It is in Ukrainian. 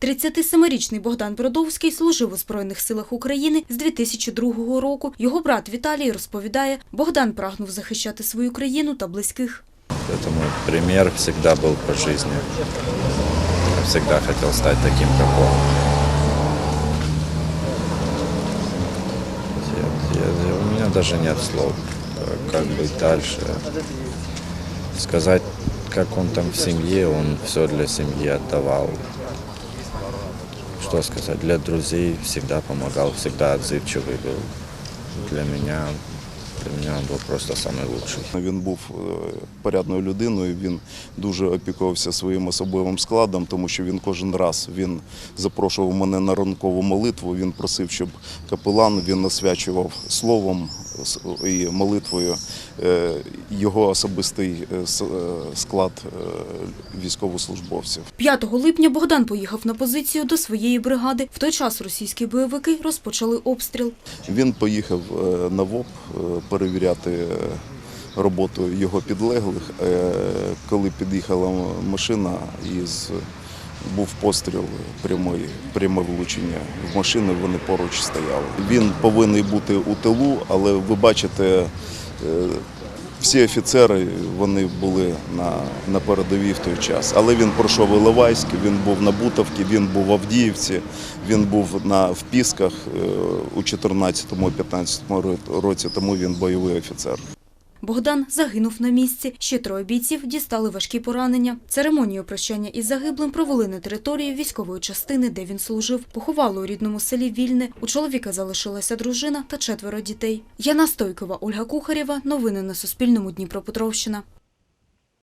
37-річний Богдан Бродовський служив у Збройних силах України з 2002 року. Його брат Віталій розповідає, Богдан прагнув захищати свою країну та близьких. Это мой пример всегда был по жизни. Я всегда хотел стать таким, как он. Я- я- у меня даже нет слов, э, как быть дальше. Сказать, как он там в семье, он все для семьи отдавал. Что сказать, для друзей всегда помогал, всегда отзывчивый был. Для меня, для меня он был просто самый лучший. Він був е, порядною людиною. Він дуже опікувався своїм особовим складом, тому що він кожен раз він запрошував мене на ранкову молитву. Він просив, щоб капелан він освячував словом с- і молитвою е, його особистий е, е, склад військовослужбовців. 5 липня Богдан поїхав на позицію до своєї бригади. В той час російські бойовики розпочали обстріл. Він поїхав на ВОП перевіряти роботу його підлеглих. Коли під'їхала машина із був постріл прямий, пряме влучення в машину, вони поруч стояли. Він повинен бути у тилу, але ви бачите, е, всі офіцери вони були на, на передовій в той час. Але він пройшов Іловайськ, він був на Бутовці, він був в Авдіївці, він був на, в Пісках е, у 14-15 році, тому він бойовий офіцер. Богдан загинув на місці. Ще троє бійців дістали важкі поранення. Церемонію прощання із загиблим провели на території військової частини, де він служив. Поховали у рідному селі Вільне. У чоловіка залишилася дружина та четверо дітей. Яна Стойкова, Ольга Кухарєва. Новини на Суспільному Дніпропетровщина.